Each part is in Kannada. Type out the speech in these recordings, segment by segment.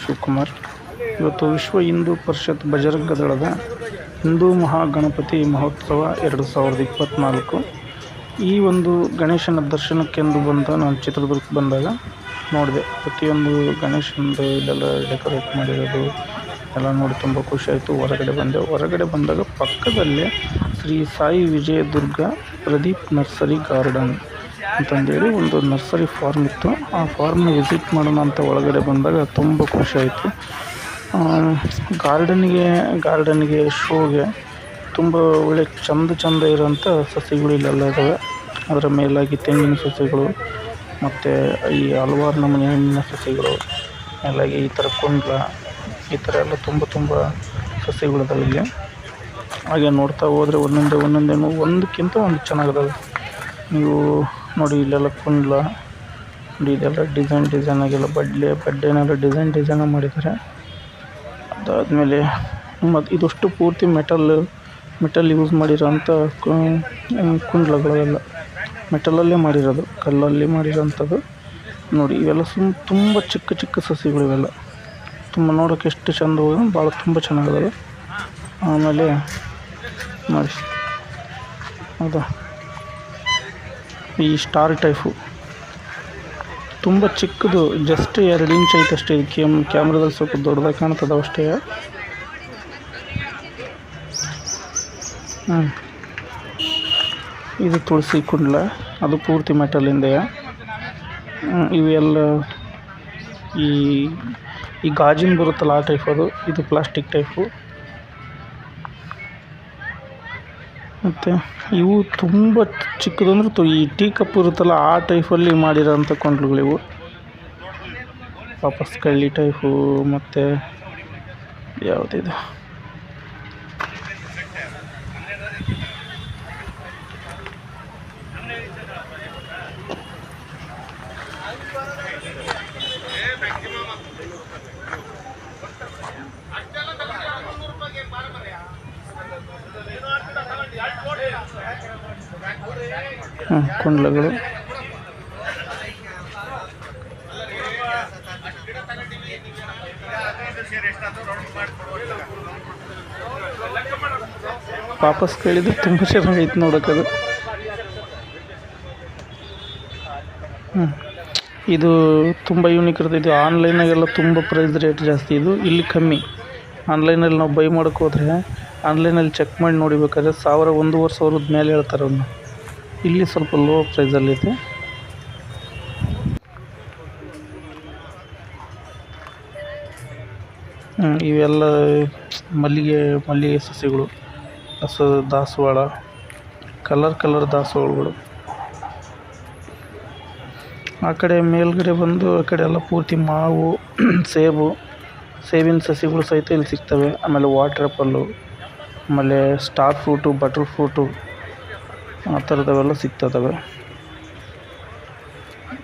ಶಿವಕುಮಾರ್. ಇವತ್ತು ವಿಶ್ವ ಹಿಂದೂ ಪರಿಷತ್ ಬಜರಂಗ ದಳದ ಹಿಂದೂ ಮಹಾಗಣಪತಿ ಮಹೋತ್ಸವ ಎರಡು ಸಾವಿರದ ಇಪ್ಪತ್ತ್ನಾಲ್ಕು ಈ ಒಂದು ಗಣೇಶನ ದರ್ಶನಕ್ಕೆಂದು ಬಂದ ನಾನು ಚಿತ್ರದುರ್ಗಕ್ಕೆ ಬಂದಾಗ ನೋಡಿದೆ. ಪ್ರತಿಯೊಂದು ಗಣೇಶನದು ಇದೆಲ್ಲ ಡೆಕೋರೇಟ್ ಮಾಡಿರೋದು ಎಲ್ಲ ನೋಡಿ ತುಂಬ ಖುಷಿಯಾಯಿತು ಹೊರಗಡೆ ಬಂದೆ. ಹೊರಗಡೆ ಬಂದಾಗ ಪಕ್ಕದಲ್ಲೇ ಶ್ರೀ ಸಾಯಿ ವಿಜಯದುರ್ಗ ಪ್ರದೀಪ್ ನರ್ಸರಿ ಗಾರ್ಡನ್. ಅಂತಂದೇಳಿ ಒಂದು ನರ್ಸರಿ ಫಾರ್ಮ್ ಇತ್ತು. ಆ ಫಾರ್ಮ್ನ ವಿಸಿಟ್ ಮಾಡೋಣ ಅಂತ ಒಳಗಡೆ ಬಂದಾಗ ತುಂಬ ಖುಷಿ ಆಯಿತು. ಗಾರ್ಡನ್ಗೆ ಗಾರ್ಡನ್ಗೆ ಶೋಗೆ ತುಂಬ ಒಳ್ಳೆ ಚಂದ ಚಂದ ಇರೋಂಥ ಸಸಿಗಳು ಇಲ್ಲೆಲ್ಲ ಇದ್ದಾವೆ ಅದರ ಮೇಲಾಗಿ ತೆಂಗಿನ ಸಸಿಗಳು ಮತ್ತು ಈ ಹಲವಾರು ನಮೂನೆ ಹಣ್ಣಿನ ಸಸಿಗಳು, ಮೇಲಾಗಿ ಈ ಥರ ಕುಂಡ್ಲ, ಈ ಥರ ಎಲ್ಲ ತುಂಬ ತುಂಬ ಸಸಿಗಳಿದಾವೆ ಇಲ್ಲಿ. ಹಾಗೆ ನೋಡ್ತಾ ಹೋದರೆ ಒಂದೊಂದೇ, ಒಂದೊಂದೇನು ಒಂದಕ್ಕಿಂತ ಒಂದು ಚೆನ್ನಾಗಿದಾವೆ ನೀವು ನೋಡಿ, ಇಲ್ಲೆಲ್ಲ ಕುಂಡ್ಲ. ನೋಡಿ, ಇದೆಲ್ಲ ಡಿಸೈನ್ ಡಿಸೈನ್ ಆಗೆಲ್ಲ. ಬಡ್ಲೆ ಬಡ್ಡೆನೆಲ್ಲ ಡಿಸೈನ್ ಡಿಸೈನ್ ಮಾಡಿದ್ದಾರೆ ಅದಾದಮೇಲೆ ಮತ್ತು ಇದಷ್ಟು ಪೂರ್ತಿ ಮೆಟಲ್ ಮೆಟಲ್ ಯೂಸ್ ಮಾಡಿರೋಂಥ ಕುಂಡ್ಲಗಳೆಲ್ಲ. ಮೆಟಲಲ್ಲೇ ಮಾಡಿರೋದು, ಕಲ್ಲಲ್ಲಿ ಮಾಡಿರೋಂಥದ್ದು. ನೋಡಿ, ಇವೆಲ್ಲ ಸುಮ್ ತುಂಬ ಚಿಕ್ಕ ಚಿಕ್ಕ ಸಸಿಗಳು ಇವೆಲ್ಲ. ತುಂಬ ನೋಡೋಕೆ ಎಷ್ಟು ಚೆಂದ ಭಾಳ ತುಂಬ ಚೆನ್ನಾಗಿದೆ ಆಮೇಲೆ, ನೋಡಿ. ಹೌದಾ? ಈ ಸ್ಟಾರ್ ಟೈಫು. ತುಂಬ ಚಿಕ್ಕದು ಜಸ್ಟ್ ಎರಡು ಇಂಚ್ ಐತೆ ಅಷ್ಟೇ. ಇದು ಕೆಮ್ ಕ್ಯಾಮ್ರಾದಲ್ಲಿ ಸ್ವಲ್ಪ ದೊಡ್ಡದಾಗಿ ಕಾಣ್ತದೆ ಅಷ್ಟೇ. ಹ್ಞೂ ಇದು ತುಳಸಿ ಕುಂಡ್ಲ. ಅದು ಪೂರ್ತಿ ಮೆಟಲಿಂದೆಯ ಇವೆಲ್ಲ ಈ ಈ ಗಾಜಿನ ಬರುತ್ತಲ್ಲ ಆ ಟೈಪ್ ಅದು? ಇದು ಪ್ಲಾಸ್ಟಿಕ್ ಟೈಪು ಮತ್ತು ಇವು ತುಂಬ ಚಿಕ್ಕದಂದ್ರೆ ತು ಈ ಟೀ ಕಪ್ ಇರುತ್ತಲ್ಲ, ಆ ಟೈಪಲ್ಲಿ ಮಾಡಿರೋಂಥ ಕೊಂಡ್ಲುಗಳಿವು ವಾಪಸ್ ಕಳ್ಳಿ ಟೈಪು ಮತ್ತು ಯಾವುದಿದು? ಕುಂಡ್ಲಗಳು. ವಾಪಸ್ ಕೇಳಿದ್ರೆ ತುಂಬ ಚೆನ್ನಾಗೈತೆ ನೋಡೋಕ್ಕದು ಹ್ಞೂ ಇದು ತುಂಬ ಯೂನಿಕ್ ಇರುತ್ತೆ ಆನ್ಲೈನಾಗೆಲ್ಲ ತುಂಬ ಪ್ರೈಸ್ ರೇಟ್ ಜಾಸ್ತಿ. ಇದು ಇಲ್ಲಿ ಕಮ್ಮಿ. ಆನ್ಲೈನಲ್ಲಿ ನಾವು ಬೈ ಮಾಡೋಕ್ಕೋದ್ರೆ ಹೋದರೆ ಆನ್ಲೈನಲ್ಲಿ ಚೆಕ್ ಮಾಡಿ ನೋಡಿಬೇಕಾದ್ರೆ ಸಾವಿರ ಒಂದೂವರೆ ಸಾವಿರದ ಮೇಲೆ ಹೇಳ್ತಾರೆ ಅವನ್ನ ಇಲ್ಲಿ ಸ್ವಲ್ಪ ಲೋ ಪ್ರೈಸಲ್ಲಿದೆ ಇವೆಲ್ಲ, ಮಲ್ಲಿಗೆ ಮಲ್ಲಿಗೆ ಸಸಿಗಳು, ಹಸ, ದಾಸವಾಳ, ಕಲರ್ ಕಲರ್ ದಾಸವಾಳಗಳು. ಆ ಕಡೆ ಮೇಲ್ಗಡೆ ಬಂದು, ಆ ಕಡೆ ಎಲ್ಲ ಪೂರ್ತಿ ಮಾವು, ಸೇಬು, ಸೇಬಿನ ಸಸಿಗಳು ಸಹಿತ ಇಲ್ಲಿ ಸಿಗ್ತವೆ. ಆಮೇಲೆ ವಾಟ್ರ್ ಆ್ಯಪಲ್ಲು ಆಮೇಲೆ ಸ್ಟಾರ್ ಫ್ರೂಟು ಬಟರ್ ಫ್ರೂಟು ಆ ಥರದವೆಲ್ಲ ಸಿಗ್ತದವೆ.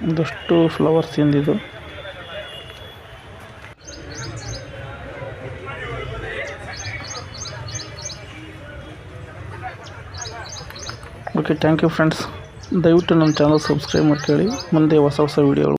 ಒಂದಷ್ಟು ಫ್ಲವರ್ಸ್ ಇಂದಿದು ಓಕೆ ಥ್ಯಾಂಕ್ ಯು ಫ್ರೆಂಡ್ಸ್ ದಯವಿಟ್ಟು ನಮ್ಮ ಚಾನಲ್ ಸಬ್ಸ್ಕ್ರೈಬ್ ಮಾಡ್ಕೊಳ್ಳಿ. ಮುಂದೆ ಹೊಸ ಹೊಸ ವೀಡಿಯೋಗಳು